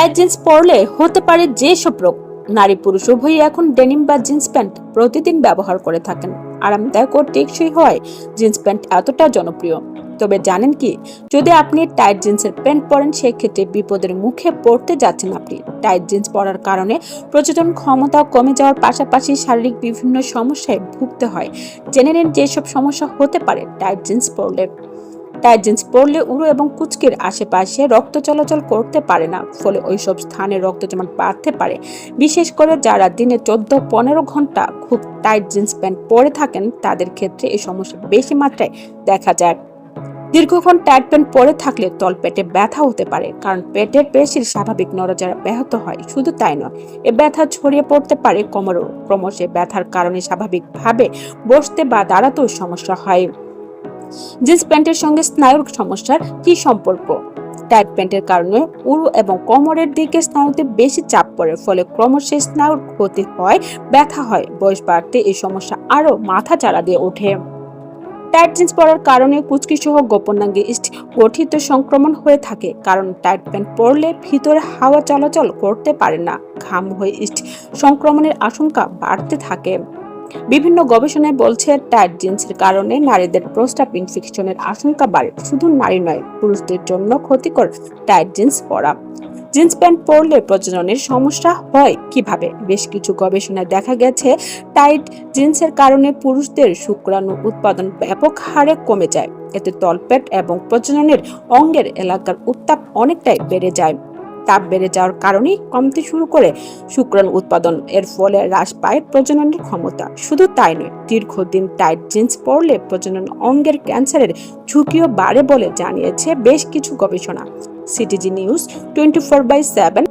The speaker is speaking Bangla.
টাইট জিন্স পরলে হতে পারে যেসব রোগ। নারী পুরুষ উভয়ই এখন ডেনিম বা জিন্স প্যান্ট প্রতিদিন ব্যবহার করে থাকেন। আরামদায়ক ও টেকসই হয় জিন্স প্যান্ট এতটা জনপ্রিয়। তবে জানেন কি, যদি আপনি টাইট জিন্সের প্যান্ট পরেন, সেক্ষেত্রে বিপদের মুখে পড়তে যাচ্ছেন আপনি। টাইট জিন্স পরার কারণে প্রচলন ক্ষমতা কমে যাওয়ার পাশাপাশি শারীরিক বিভিন্ন সমস্যায় ভুগতে হয়। জেনে নিন যেসব সমস্যা হতে পারে টাইট জিন্স পরলে। টাইট জিন্স পরলে উরু এবং কুচকির আশেপাশে রক্ত চলাচল করতে পারে না, ফলে ওইসব স্থানে রক্ত জমাট বাড়তে পারে। বিশেষ করে যারা দিনে চোদ্দ, পনেরো ঘণ্টা খুব টাইট জিন্স প্যান্ট পরে থাকেন, তাদের ক্ষেত্রে এই সমস্যা বেশি মাত্রায় দেখা যায়। দীর্ঘক্ষণ টাইট প্যান্ট পরে থাকলে তল পেটে ব্যথা হতে পারে, কারণ পেটের পেশির স্বাভাবিক নড়াচড়া ব্যাহত হয়, শুধু তাই নয়, এ ব্যথা ছড়িয়ে পড়তে পারে কোমরও। ক্রমশ ব্যথার কারণে স্বাভাবিকভাবে বসতে বা দাঁড়াতেও সমস্যা হয়। জিন্স প্যান্টের সঙ্গে স্নায়ুর সমস্যার কি সম্পর্ক? টাইট প্যান্টের কারণে উরু এবং কোমরের দিকে স্নায়ুতে বেশি চাপ পড়ে, ফলে ক্রমশ স্নায়ুর ক্ষতি হয়, ব্যথা হয়, বয়স বাড়তে এই সমস্যা আরও মাথা চারা দিয়ে ওঠে। টাইট জিন্স পরার কারণে কুচকি সহ গোপনাঙ্গে গঠিত সংক্রমণ হয়ে থাকে, কারণ টাইট প্যান্ট পরলে ভিতরে হাওয়া চলাচল করতে পারে না, ঘাম হয়ে ইস্ট সংক্রমণের আশঙ্কা বাড়তে থাকে। বিভিন্ন গবেষণায় বলছে টাইট জিন্সের কারণে নারীদের প্রস্তাব ইনফেকশনের আশঙ্কা বাড়ে। শুধু নারী নয়, পুরুষদের জন্য ক্ষতিকর টাইট জিন্স পরা। জিন্স প্যান্ট পরলে প্রজননের সমস্যা হয় কীভাবে? বেশ কিছু গবেষণায় দেখা গেছে টাইট জিন্সের কারণে পুরুষদের শুক্রাণু উৎপাদন ব্যাপক হারে কমে যায়। এতে তলপেট এবং প্রজননের অঙ্গের এলাকার উত্তাপ অনেকটাই বেড়ে যায়। তাপ বেড়ে যাওয়ার কারণেই কমতে শুরু করে শুক্রাণু উৎপাদন। এর ফলে হ্রাস পায় প্রজননের ক্ষমতা। শুধু তাই নয়, দীর্ঘদিন টাইট জিন্স পরলে প্রজনন অঙ্গের ক্যান্সারের ঝুঁকিও বাড়ে বলে জানিয়েছে বেশ কিছু গবেষণা। CTG news twenty four by seven